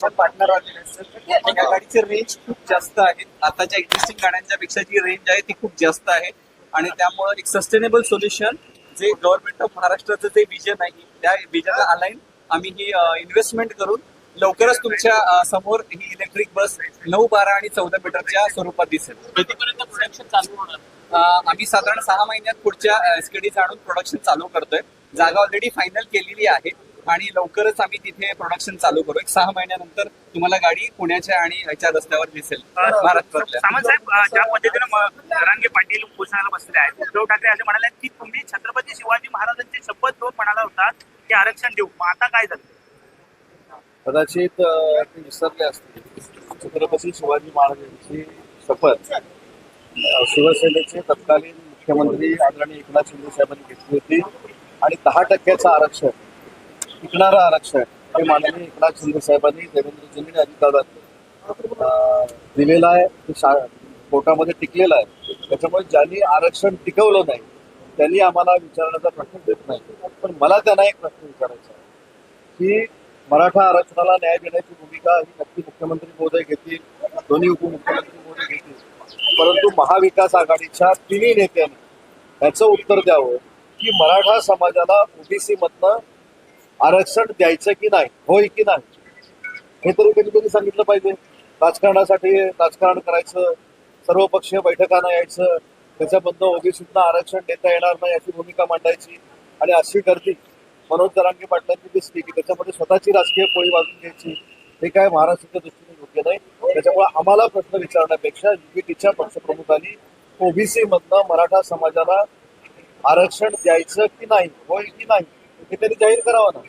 Partner आलेले असतात या गाडीची रेंज खूप जास्त आहे. आताच्या एक्झिस्टिंग गाड्यांच्या पेक्षा जी रेंज आहे ती खूप जास्त आहे. आणि त्यामुळे एक सस्टेनेबल सोल्युशन जे गव्हर्नमेंट ऑफ महाराष्ट्राचं जे विजन आहे त्या विजनला अलाईन आम्ही ही इन्व्हेस्टमेंट करून लवकरच तुमच्यासमोर ही इलेक्ट्रिक बस नऊ बारा आणि चौदा मीटरच्या स्वरूपात दिसेल. कधीपर्यंत प्रोडक्शन चालू होणार? आम्ही साधारण सहा महिन्यात पुढच्या एसकेडीज आणून प्रोडक्शन चालू करतोय. जागा ऑलरेडी फायनल केलेली आहे. आणि लवकरच आम्ही तिथे प्रोडक्शन चालू करू. एक सहा महिन्यानंतर तुम्हाला गाडी पुण्याच्या आणि ह्याच्या रस्त्यावर दिसेल. महाराष्ट्रातल्या. सामंत साहेब ज्या पद्धतीनं जरांगे पाटील उपोषणाला बसले आहेत उद्धव ठाकरे असे म्हणाले की तुम्ही छत्रपती शिवाजी महाराजांची शपथ घेऊन म्हणाला होता की आरक्षण देऊ. मग आता काय झालं? कदाचित ते विसरले असतील. छत्रपती शिवाजी महाराजांची शपथ शिवसेनेचे तत्कालीन मुख्यमंत्री आदरणीय एकनाथ शिंदे साहेबांनी घेतली होती. आणि दहा टक्क्याचं आरक्षण टिकणारं आरक्षण हे माननीय एकनाथ शिंदे साहेबांनी देवेंद्रजींनी अजितदादा दिलेलं आहे. ते शा कोर्टामध्ये टिकलेलं आहे. त्याच्यामुळे ज्यांनी आरक्षण टिकवलं नाही त्यांनी आम्हाला विचारण्याचा प्रश्न देत नाही. पण मला त्यांना एक प्रश्न विचारायचा की मराठा आरक्षणाला न्याय देण्याची भूमिका ही नक्की मुख्यमंत्री महोदय घेतील दोन्ही उपमुख्यमंत्री महोदय घेतील. परंतु महाविकास आघाडीच्या तिन्ही नेत्यांनी याचं उत्तर द्यावं की मराठा समाजाला ओबीसी मधनं आरक्षण द्यायचं की नाही होय की नाही? हे तरी कधी कधी सांगितलं पाहिजे. राजकारणासाठी राजकारण करायचं सर्वपक्षीय बैठकांना यायचं त्याच्याबद्दल ओबीसीतना आरक्षण देता येणार नाही अशी भूमिका मांडायची. आणि अशी गर्दी मनोज दरांगे पाटलांची दिसली की त्याच्यामध्ये स्वतःची राजकीय पोळी वाजून घ्यायची. हे काय महाराष्ट्राच्या दृष्टीने योग्य नाही. त्याच्यामुळे आम्हाला प्रश्न विचारण्यापेक्षा युपीटीच्या पक्षप्रमुखांनी ओबीसी मधनं मराठा समाजाला आरक्षण द्यायचं की नाही होय की नाही? हे त्यांनी जाहीर करावं ना.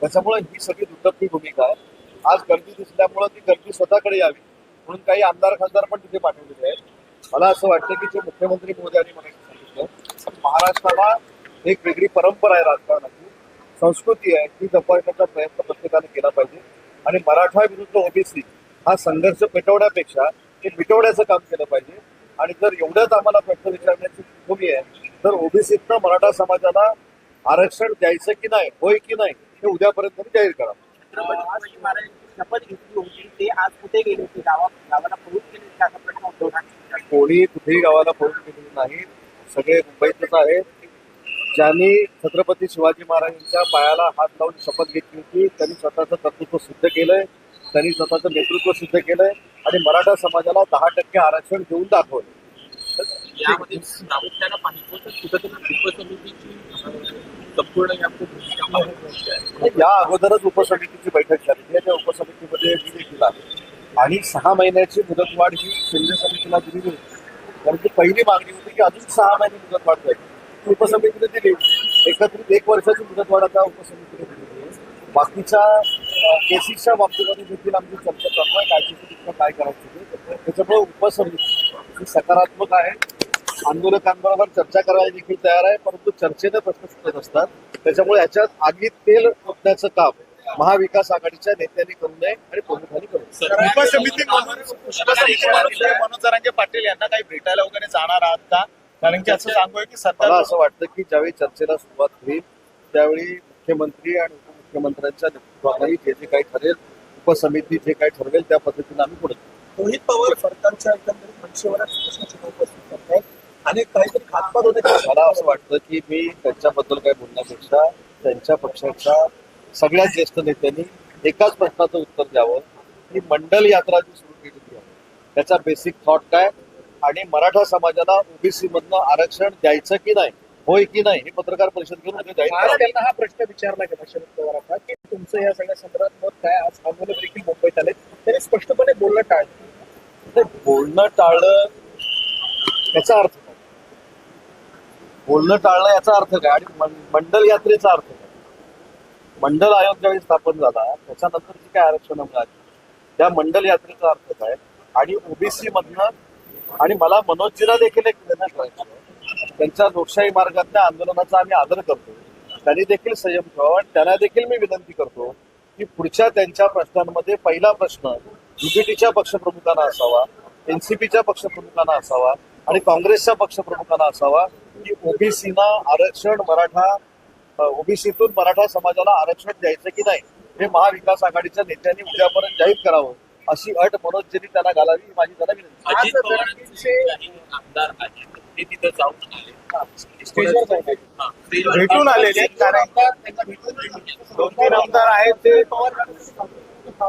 त्याच्यामुळे ही सगळी दुटप्पी भूमिका आहे. आज गर्दी दिसल्यामुळं ती गर्दी स्वतःकडे यावी म्हणून काही आमदार खासदार पण तिथे पाठवलेले आहेत. मला असं वाटतं की जे मुख्यमंत्री मोदी मला सांगितलं. महाराष्ट्राला एक वेगळी परंपरा आहे राजकारणाची. संस्कृती आहे ती जपवण्याचा प्रयत्न प्रत्येकाने केला पाहिजे. आणि मराठा विरुद्ध ओबीसी हा संघर्ष पेटवण्यापेक्षा ते मिटवण्याचं काम केलं पाहिजे. आणि जर एवढंच आम्हाला प्रश्न विचारण्याची भूमी आहे तर ओबीसीतनं मराठा समाजाला आरक्षण द्यायचं की नाही होय की नाही हे उद्यापर्यंत जाहीर करा. कोणी कुठेही गावाला पळून गेलेले नाही. सगळे मुंबईतच आहेत. ज्यांनी छत्रपती शिवाजी महाराजांच्या पायाला हात लावून शपथ घेतली होती त्यांनी स्वतःचं कर्तृत्व सिद्ध केलंय. त्यांनी स्वतःचं नेतृत्व सिद्ध केलंय. आणि मराठा समाजाला दहा टक्के आरक्षण देऊन दाखवलं यामध्ये प्रामुख्यानं पाहिजे तर कुठेतरी उपसमितीची संपूर्ण या अगोदरच उपसमितीची बैठक झाली. आहे त्या उपसमितीमध्ये मी देखील आहे आणि सहा महिन्याची मुदतवाढ ही केंद्र समितीला दिलेली होती कारण ती पहिली मागणी होती की अजून सहा महिने मुदतवाढ जाईल. उपसमितीने दिली. एकत्रित एक वर्षाची मुदतवाढ आता उपसमितीने दिलेली बाकीच्या केसेसच्या बाबतीमध्ये देखील आमची चर्चा चालू आहे. काय काय करायचं त्याच्यामुळे उपसमिती ही सकारात्मक आहे. आंदोलकांबरोबर चर्चा करायला देखील तयार आहे परंतु चर्चेने प्रश्न सुटत असतात. त्याच्यामुळे याच्यात आगीत तेल ओतण्याचं काम महाविकास आघाडीच्या नेत्यांनी करू नये आणि प्रमुखांनी करू पाटील यांना काही भेटायला वगैरे जाणार आहात का? कारण की असं सांगू की सध्या असं वाटतं की ज्यावेळी चर्चेला सुरुवात होईल त्यावेळी मुख्यमंत्री आणि उपमुख्यमंत्र्यांच्या नेतृत्वाखाली जे जे काही ठरेल उपसमिती जे काही ठरवेल त्या पद्धतीने आम्ही पुढे. रोहित पवार सरकारच्या एकंदरीत मनसेवरच प्रश्न उपस्थित करतात आणि काहीतरी खातपात होते. मला असं वाटतं की मी त्यांच्याबद्दल काय बोलण्यापेक्षा त्यांच्या पक्षाच्या सगळ्यात ज्येष्ठ नेत्यांनी एकाच प्रश्नाचं उत्तर द्यावं. की मंडल यात्रा जी सुरू केलेली आहे. त्याचा बेसिक थॉट काय? आणि मराठा समाजाला ओबीसी मधनं आरक्षण द्यायचं की नाही? होय की नाही? हे पत्रकार परिषद घेऊन. त्यांना हा प्रश्न विचारला गेला शरद पवारांना की तुमचं या सगळ्या संदर्भात मत काय? आज आंदोलक देखील मुंबईत आले. त्यांनी स्पष्टपणे बोलणं टाळलं. बोलणं टाळलं याचा अर्थ बोलणं टाळलं याचा अर्थ काय? आणि मंडल यात्रेचा अर्थ काय? मंडल आयोग ज्यावेळी स्थापन झाला त्याच्यानंतर जी काय आरक्षण मिळाली? त्या मंडल यात्रेचा अर्थ काय? आणि ओबीसी मधनं आणि मला मनोजीला देखील एक विनंती करायचं त्यांच्या लोकशाही मार्गातल्या आंदोलनाचा आम्ही आदर करतो. त्यांनी देखील संयम ठेवावा आणि त्यांना देखील मी विनंती करतो की पुढच्या त्यांच्या प्रश्नांमध्ये पहिला प्रश्न युपीटीच्या पक्षप्रमुखांना असावा एनसीपीच्या पक्षप्रमुखांना असावा आणि काँग्रेसच्या पक्षप्रमुखांना असावा. की ओबीसीना आरक्षण मराठा ओबीसीतून मराठा समाजाला आरक्षण द्यायचं की नाही हे महाविकास आघाडीच्या नेत्यांनी उद्यापर्यंत जाहीर करावं अशी अट मनोजजींनी त्यांना घालावी ही माझी त्यांना विनंती. आमदार ते तिथं जाऊन आले. हा, भेटून आलेले आहेत, कारण दोन तीन आमदार आहेत ते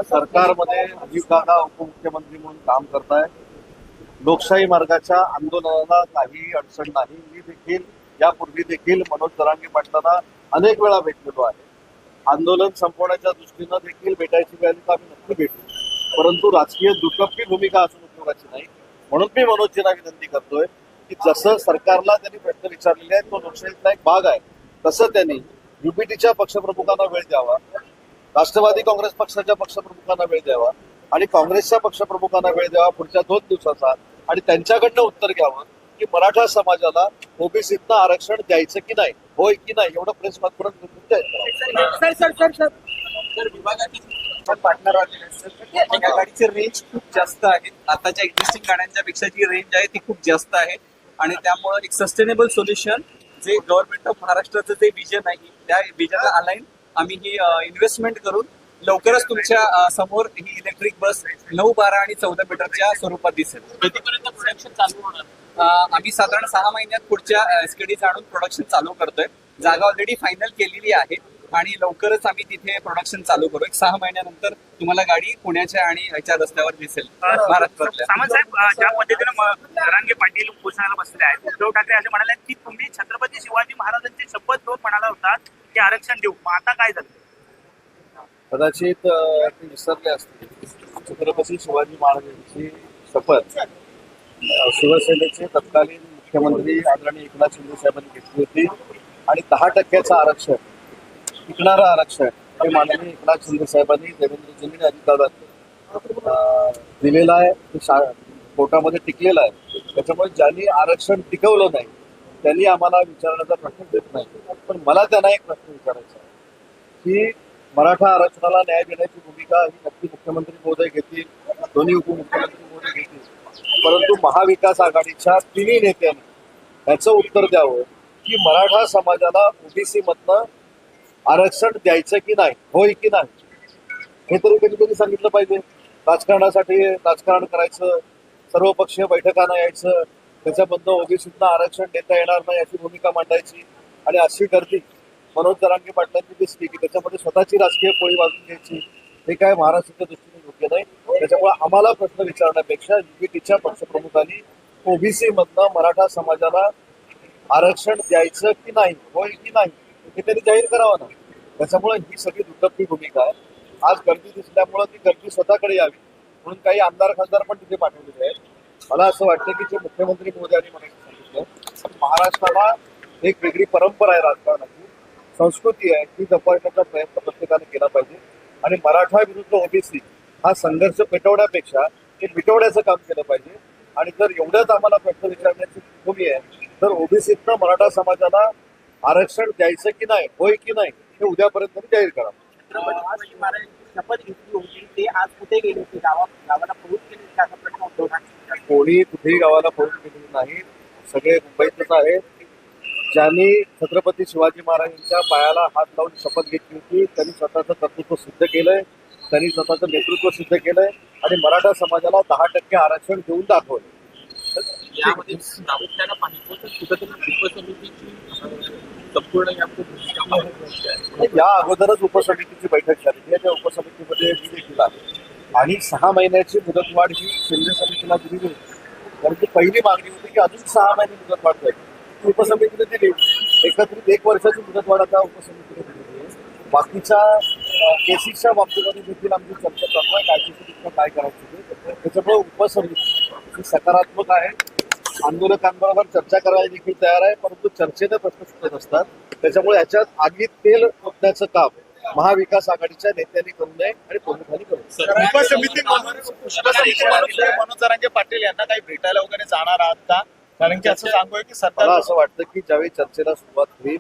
सरकारमध्ये अजित दादा उपमुख्यमंत्री म्हणून काम करताय. लोकशाही मार्गाच्या आंदोलनाला काही अडचण नाही. मी देखील यापूर्वी देखील मनोज जरांगे पाटलांना अनेक वेळा भेटलेलो आहे. आंदोलन संपवण्याच्या दृष्टीनं देखील भेटायची वेळ तर आम्ही नक्की भेटू. परंतु राजकीय दुटप्पी भूमिका असून उपयोगाची नाही. म्हणून मी मनोजजींना विनंती करतोय की जसं सरकारला त्यांनी प्रश्न विचारलेले आहेत तो लोकशाहीतला एक भाग आहे तसं त्यांनी युपीटीच्या पक्षप्रमुखांना वेळ द्यावा राष्ट्रवादी काँग्रेस पक्षाच्या पक्षप्रमुखांना वेळ द्यावा आणि काँग्रेसच्या पक्षप्रमुखांना वेळ द्यावा पुढच्या दोन दिवसाचा आणि त्यांच्याकडनं उत्तर घ्यावं की मराठा समाजाला ओबीसीतनं आरक्षण द्यायचं की नाही होय की नाही एवढं प्रेस माध्यमात सर सर सर सर. तर विभागातील पण पार्टनर या गाडीची रेंज खूप जास्त आहे. आताच्या एक्झिस्टिंग गाड्यांच्या पेक्षा जी रेंज आहे ती खूप जास्त आहे. आणि त्यामुळं एक सस्टेनेबल सोल्युशन जे गव्हर्नमेंट ऑफ महाराष्ट्राचं जे विजन आहे त्या विजनला अलाईन आम्ही ही इन्व्हेस्टमेंट करून लवकरच तुमच्यासमोर ही इलेक्ट्रिक बस नऊ बारा आणि चौदा मीटरच्या स्वरूपात दिसेल. कधीपर्यंत प्रोडक्शन चालू होणार. आम्ही साधारण सहा महिन्यात पुढच्या एसकेडी आणून प्रोडक्शन चालू करतोय. जागा ऑलरेडी फायनल केलेली आहे आणि लवकरच आम्ही तिथे प्रोडक्शन चालू करू. एक सहा महिन्यानंतर तुम्हाला गाडी पुण्याच्या आणि ह्याच्या रस्त्यावर दिसेल. महाराष्ट्रातल्या सामंत साहेब अं, ज्या पद्धतीनं म- जरांगे पाटील उपोषणाला बसले आहेत उद्धव ठाकरे असे म्हणाले की तुम्ही छत्रपती शिवाजी महाराजांची शपथ घेऊन म्हणाला होता की आरक्षण देऊ. मग आता काय झालं? कदाचित ते विसरले असतील. छत्रपती शिवाजी महाराजांची शपथ शिवसेनेचे तत्कालीन मुख्यमंत्री आदरणीय एकनाथ शिंदे साहेबांनी घेतली होती. आणि दहा टक्क्याचं आरक्षण टिकणारं आरक्षण हे माननीय एकनाथ शिंदे साहेबांनी देवेंद्रजींनी अधिकारात दिलेलं आहे. ते शा कोर्टामध्ये टिकलेलं आहे. त्याच्यामुळे ज्यांनी आरक्षण टिकवलं नाही त्यांनी आम्हाला विचारण्याचा प्रश्न देत नाही. पण मला त्यांना एक प्रश्न विचारायचा आहे की मराठा आरक्षणाला न्याय देण्याची भूमिका ही नक्की मुख्यमंत्री महोदय घेतील दोन्ही उपमुख्यमंत्री महोदय घेतील. परंतु महाविकास आघाडीच्या तिन्ही नेत्यांनी याचं उत्तर द्यावं की मराठा समाजाला ओबीसी मधनं आरक्षण द्यायचं की नाही होय की नाही? हे तरी कधीतरी सांगितलं पाहिजे. राजकारणासाठी राजकारण करायचं सर्वपक्षीय बैठकांना यायचं त्याच्याबद्दल ओबीसीतनं आरक्षण देता येणार नाही अशी भूमिका मांडायची. आणि अशी गर्दी मनोज जरांगे पाटलांची दिसली की त्याच्यामध्ये स्वतःची राजकीय पोळी वाजून घ्यायची हे काय महाराष्ट्राच्या दृष्टीने योग्य नाही. त्याच्यामुळे आम्हाला प्रश्न विचारण्यापेक्षा युपीटीच्या पक्षप्रमुखांनी ओबीसी मधनं मराठा समाजाला आरक्षण द्यायचं की नाही होय की नाही हे त्यांनी जाहीर करावं ना. त्याच्यामुळे ही सगळी दुर्दप्पी भूमिका आहे. आज गर्दी दिसल्यामुळे ती गर्दी स्वतःकडे यावी म्हणून काही आमदार खासदार पण तिथे पाठवलेले आहेत. मला असं वाटतं की जे मुख्यमंत्री मोदयांनी मला सांगितलं महाराष्ट्राला एक वेगळी परंपरा आहे राजकारणाची. संस्कृती आहे ती जपण्याचा प्रयत्न प्रत्येकाने केला पाहिजे. आणि मराठा विरुद्ध ओबीसी हा संघर्ष पेटवण्यापेक्षा ते मिटवण्याचं काम केलं पाहिजे. आणि जर एवढंच आम्हाला प्रश्न विचारण्याची भूमी आहे तर ओबीसीतनं मराठा समाजाला आरक्षण द्यायचं की नाही होय की नाही हे उद्यापर्यंत जाहीर करा. शपथ घेतली होती ते आज कुठे गेले होते? गावा गावाला असा प्रश्न कोणी कुठेही गावाला पळून गेलेले नाही. सगळे मुंबईतच आहेत. ज्यांनी छत्रपती शिवाजी महाराजांच्या पायाला हात लावून शपथ घेतली होती त्यांनी स्वतःचं कर्तृत्व सिद्ध केलंय त्यांनी स्वतःचं नेतृत्व सिद्ध केलंय आणि मराठा समाजाला दहा टक्के आरक्षण देऊन दाखवलं या अगोदरच उपसमितीची बैठक झाली. त्या उपसमितीमध्ये मी देखील आहे आणि सहा महिन्याची मुदतवाढ ही केंद्र समितीला दिली होती. कारण ती पहिली मागणी होती की अजून सहा महिने मुदतवाढ ती उपसमितीने दिली एकत्रित एक वर्षाची मुदतवाढ आता उपसमितीने दिलेली आहे बाकीच्या केसेसच्या बाबतीमध्ये देखील आमची चर्चा चालू आहे काय केसी काय करायचं ते त्याच्यामुळे उपसमिती सकारात्मक आहे आंदोलकांबरोबर चर्चा करायला देखील तयार आहे परंतु चर्चेने प्रश्न सुटत असतात त्याच्यामुळे याच्यात आगीत तेल ओतण्याचं काम महाविकास आघाडीच्या नेत्यांनी करू नये आणि प्रमुखांनी करू नये उपसमिती मनोज पाटील यांना काही भेटायला वगैरे जाणार आहात का कारण की असं सांगूय की मला सरकार असं वाटतं की ज्यावेळी चर्चेला सुरुवात होईल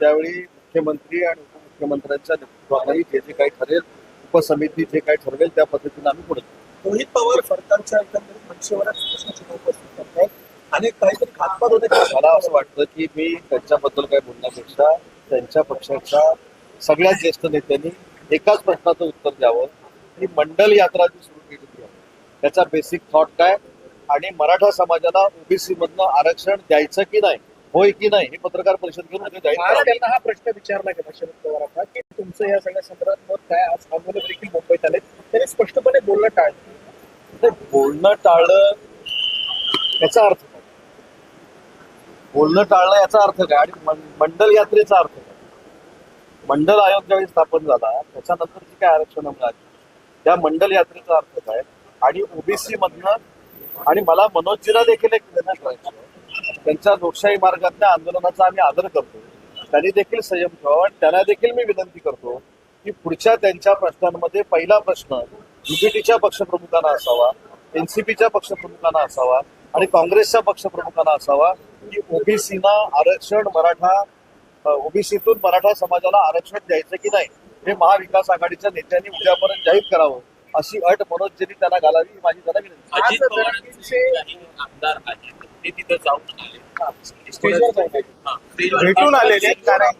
त्यावेळी मुख्यमंत्री आणि उपमुख्यमंत्र्यांच्या नेतृत्वाखाली जे जे काही ठरेल उपसमिती जे काही ठरवेल त्या पद्धतीने आम्ही पुढे जाऊ. रोहित पवार सरकारच्या एकंदरीत मनसेवरच प्रश्नचिन्ह उपस्थित करतायत अनेक काहीतरी घातपात होते. मला असं वाटतं की मी त्यांच्याबद्दल काय बोलण्यापेक्षा त्यांच्या पक्षाच्या सगळ्यात ज्येष्ठ नेत्यांनी एकाच प्रश्नाचं उत्तर द्यावं की मंडल यात्रा जी सुरू केलेली आहे त्याचा बेसिक थॉट काय? आणि मराठा समाजाला ओबीसी मधनं आरक्षण द्यायचं की नाही होय की नाही हे पत्रकार परिषद घेऊन. त्यांना हा प्रश्न विचारला गेला शरद पवारांना की तुमचं या सगळ्या संदर्भात मत काय? आज आंदोलक देखील मुंबईत आले त्यांनी स्पष्टपणे बोलणं टाळलं. बोलणं टाळलं याचा अर्थ काय? बोलणं टाळणं याचा अर्थ काय? आणि मंडल यात्रेचा अर्थ काय? मंडल आयोग ज्यावेळी स्थापन झाला त्याच्यानंतर जी काय आरक्षण मिळाली त्या मंडल यात्रेचा अर्थ काय? आणि ओबीसी मधनं आणि मला मनोजजीला देखील एक विनंती करायची त्यांच्या लोकशाही मार्गातल्या आंदोलनाचा आम्ही आदर करतो. त्यांनी देखील संयम ठेवा आणि त्यांना देखील मी विनंती करतो की पुढच्या त्यांच्या प्रश्नांमध्ये पहिला प्रश्न युपीटीच्या पक्षप्रमुखांना असावा एनसीपीच्या पक्षप्रमुखांना असावा आणि काँग्रेसच्या पक्षप्रमुखांना असावा की ओबीसीना आरक्षण मराठा ओबीसीतून मराठा समाजाला आरक्षण द्यायचं की नाही हे महाविकास आघाडीच्या नेत्यांनी उद्यापर्यंत जाहीर करावं. अशी अट मनोजजींनी त्यांना घालावी ही माझी त्यांना विनंती. अजित पवारांचे काही आमदार आहेत ते तिथं जाऊन आले. आले. हा, स्टेजवर भेटून आलेले कारण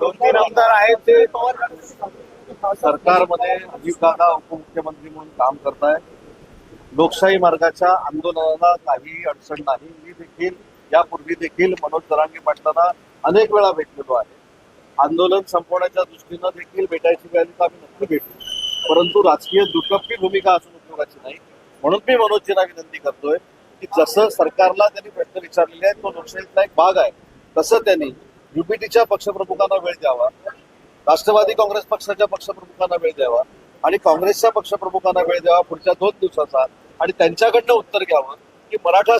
दोन तीन आमदार आहेत ते सरकारमध्ये अजितदादा उपमुख्यमंत्री म्हणून काम करताय. लोकशाही मार्गाच्या आंदोलनाला काही अडचण नाही. मी देखील यापूर्वी देखील मनोज जरांगे पाटलांना अनेक वेळा भेटलेलो आहे. आंदोलन संपवण्याच्या दृष्टीनं देखील भेटायची वेळ आली तर आम्ही नक्की भेटू परंतु राजकीय दुटप्पी भूमिका असून उपयोगाची नाही. म्हणून मी मनोजजींना विनंती करतोय की जसं सरकारला त्यांनी प्रश्न विचारलेले आहेत तो लोकशाहीतला एक भाग आहे तसं त्यांनी युपीटीच्या पक्षप्रमुखांना वेळ द्यावा राष्ट्रवादी काँग्रेस पक्षाच्या पक्षप्रमुखांना वेळ द्यावा आणि काँग्रेसच्या पक्षप्रमुखांना वेळ द्यावा पुढच्या दोन दिवसाचा आणि त्यांच्याकडनं उत्तर घ्यावं की मराठा